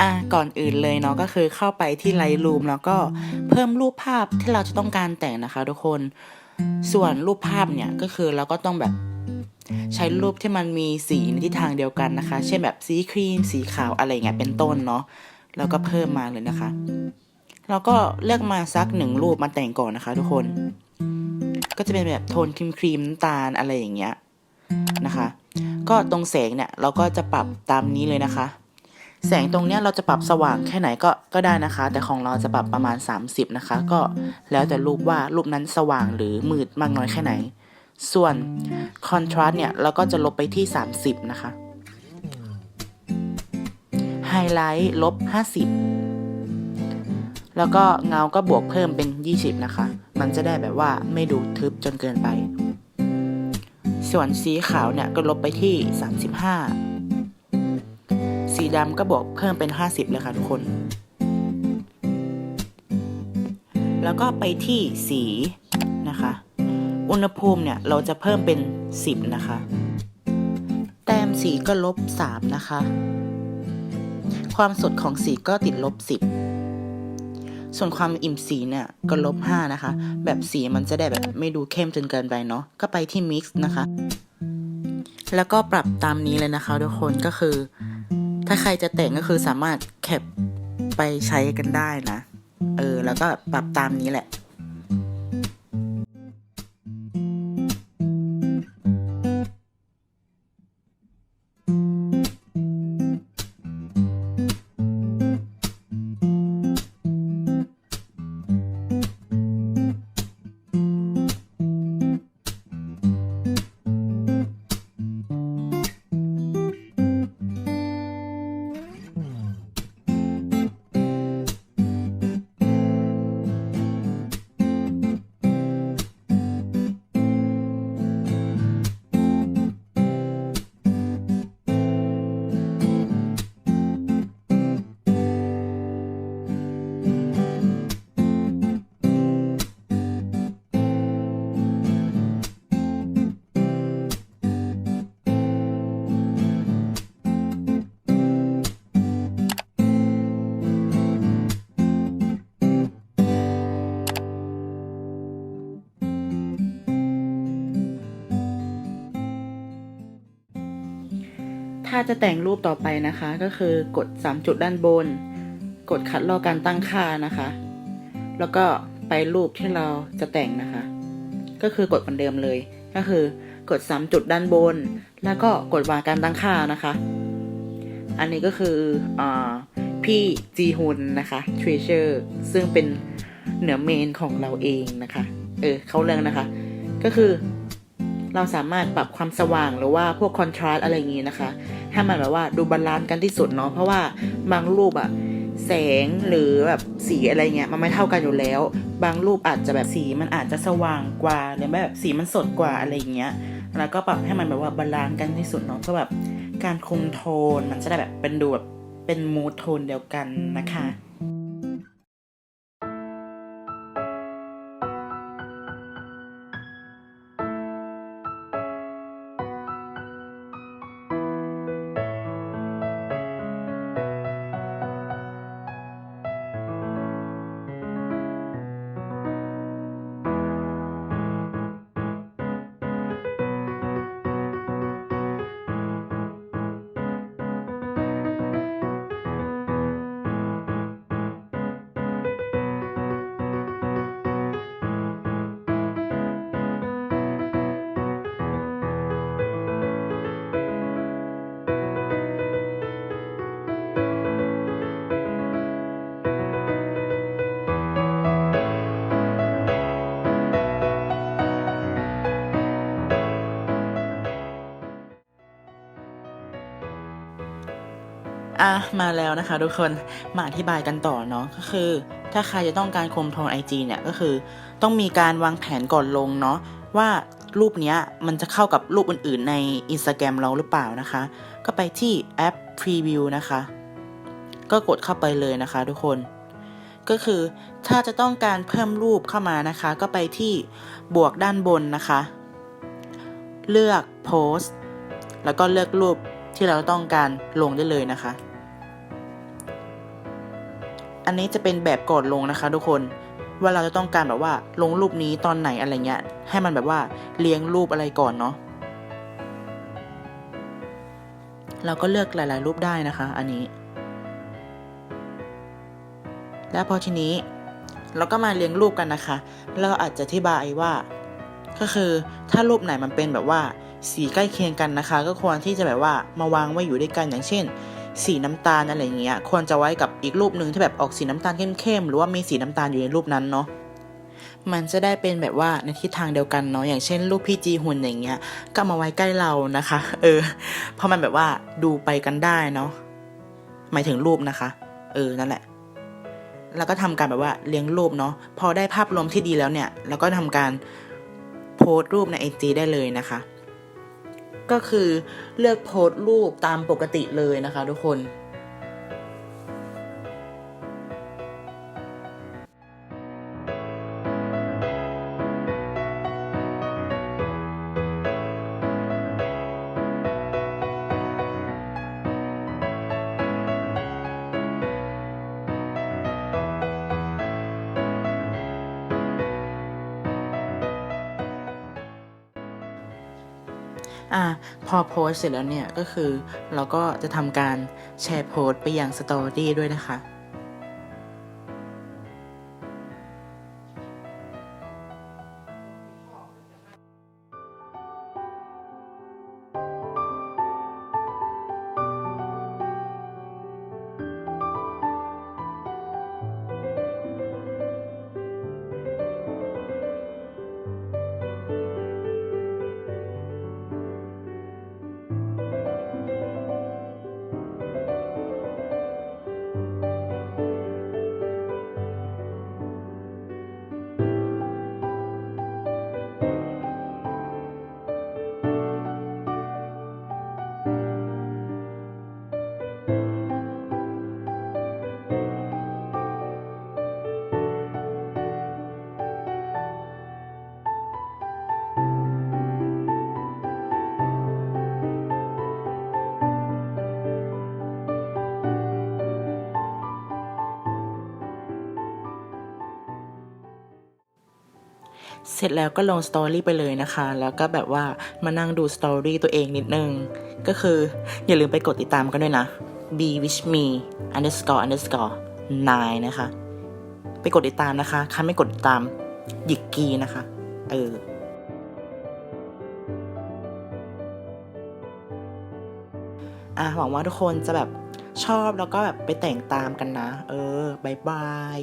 อะก่อนอื่นเลยเนาะก็คือเข้าไปที่ไลท์รูมแล้วก็เพิ่มรูปภาพที่เราจะต้องการแต่งนะคะทุกคน ส่วนรูปภาพเนี่ยก็คือเราก็ต้องแบบใช้รูปที่มันมีสีในทิศทางเดียวกันนะคะ เช่นแบบสีครีม สีขาวอะไรเงี้ยเป็นต้นเนาะแล้วก็เพิ่มมาเลยนะคะเราก็เลือกมาสักหนึ่งรูปมาแต่งก่อนนะคะ ทุกคน ก็จะเป็นแบบโทนครีมครีมน้ำตาลอะไรอย่างเงี้ยนะคะ ก็ตรงแสงเนี่ยเราก็จะปรับตามนี้เลยนะคะ แสงตรงเนี้ยเราจะปรับสว่างแค่ไหนก็ก็ได้นะคะ แต่ของเราจะปรับประมาณ 30 นะคะ ก็แล้วแต่รูปว่ารูปนั้นสว่างหรือมืดมากน้อยแค่ไหน ส่วนคอนทราสต์เนี่ยเราก็จะลบไปที่ 30 นะคะไฮไลท์ลบ 50 แล้วก็เงาก็บวกเพิ่มเป็น 20 นะคะ มันจะได้แบบว่าไม่ดูทึบจนเกินไป ส่วนสีขาวเนี่ยก็ลบไปที่ 35 สีดำก็บวกเพิ่มเป็น 50 เลยค่ะทุกคน แล้วก็ไปที่สีนะคะ อุณหภูมิเนี่ยเราจะเพิ่มเป็น 10 นะคะ แต้มสีก็ลบ 3 นะคะ ความสดของสีก็ติดลบ 10 ส่วนความอิ่มสีเนี่ยก็ลบ 5 นะคะ แบบสีมันจะได้แบบไม่ดูเข้มจนเกินไปเนาะ ก็ไปที่ mix นะคะแล้วก็ปรับตามนี้เลยนะคะทุกคนก็คือ ถ้าใครจะแต่งก็คือสามารถแคปไปใช้กันได้นะ เออ แล้วก็ปรับตามนี้แหละ จะแต่งรูปต่อไปนะคะ ก็คือกด 3 จุดด้านบน กดคัดลอกการตั้งค่านะคะ แล้วก็ไปรูปที่เราจะแต่งนะคะ ก็คือกดเหมือนเดิมเลย ก็คือกด 3 จุดด้านบน แล้วก็กดวางการตั้งค่านะคะ อันนี้ก็คืออพี่จีฮุนนะคะ Treasure ซึ่งเป็นเหนือเมนของเราเองนะคะ เออ เขาเรื่องนะคะ ก็คือ เราสามารถปรับความสว่างหรือว่าพวกคอนทราสต์อะไรอย่างงี้นะคะ ให้มันแบบว่าดูบาลานซ์กันที่สุดเนาะเพราะว่าบางรูปอะแสงหรือแบบสีอะไรเงี้ยมันไม่เท่ากันอยู่แล้ว บางรูปอาจจะแบบสีมันอาจจะสว่างกว่าหรือแบบสีมันสดกว่าอะไรอย่างเงี้ยแล้วก็ปรับให้มันแบบว่าบาลานซ์กันที่สุดเนาะเพื่อแบบการคุมโทนมันจะได้แบบเป็นดูแบบเป็นมูทโทนเดียวกันนะคะ อะมาแล้วนะคะทุกคนมาอธิบายกันต่อเนาะก็คือ ถ้าใครจะต้องการคมโทน IG เนี่ยก็คือ ต้องมีการวางแผนก่อนลงเนาะว่ารูปเนี้ยมันจะเข้ากับรูปอื่นๆใน Instagram เราหรือเปล่านะคะ ก็ไปที่แอป Preview นะคะ ก็กดเข้าไปเลยนะคะทุกคน ก็คือถ้าจะต้องการเพิ่มรูปเข้ามานะคะ ก็ไปที่บวกด้านบนนะคะ เลือกโพสต์แล้วก็เลือกรูปที่เราต้องการลงได้เลยนะคะ อันนี้จะเป็นแบบก่อนลงนะคะ ทุกคนว่าเราจะต้องการแบบว่าลงรูปนี้ตอนไหนอะไรเงี้ย ให้มันแบบว่าเลี้ยงรูปอะไรก่อนเนาะเราก็เลือกหลาย ๆ รูปได้นะคะ อันนี้ แล้วพอทีนี้เราก็มาเรียงรูปกันนะคะ เราอาจจะอธิบายว่า ก็คือถ้ารูปไหนมันเป็นแบบว่าสีใกล้เคียงกันนะคะ ก็ควรที่จะแบบว่ามาวางไว้อยู่ด้วยกันอย่างเช่น สีน้ำตาลอะไรอย่างเงี้ยควรจะไว้กับอีกรูปหนึ่งที่แบบออกสีน้ำตาลเข้มๆหรือว่ามีสีน้ำตาลอยู่ในรูปนั้นเนาะมันจะได้เป็นแบบว่าในทิศทางเดียวกันเนาะอย่างเช่นรูปพี่จีหุ่นอย่างเงี้ย ก็มาไว้ใกล้เรานะคะ เออเพราะมันแบบว่าดูไปกันได้เนาะหมายถึงรูปนะคะ เออนั่นแหละแล้วก็ทำการแบบว่าเลี้ยงรูปเนาะพอได้ภาพรวมที่ดีแล้วเนี่ยเราก็ทำการโพสต์รูปในไอจีได้เลยนะคะ ก็คือเลือกโพสต์รูปตามปกติเลยนะคะทุกคน อะพอโพสเสร็จแล้วเนี่ยก็คือเราก็จะทำการแชร์โพสไปยังสตอรี่ด้วยนะคะ เสร็จแล้วก็ลงสตอรี่ไปเลยนะคะ แล้วก็แบบว่ามานั่งดูสตอรี่ตัวเองนิดนึง ก็คืออย่าลืมไปกดติดตามกันด้วยนะ be with me underscore underscore nine นะคะ ไปกดติดตามนะคะใครไม่กดติดตามหยิกกีนะคะ เอออะหวังว่าทุกคนจะแบบชอบแล้วก็แบบไปแต่งตามกันนะ เออบายบาย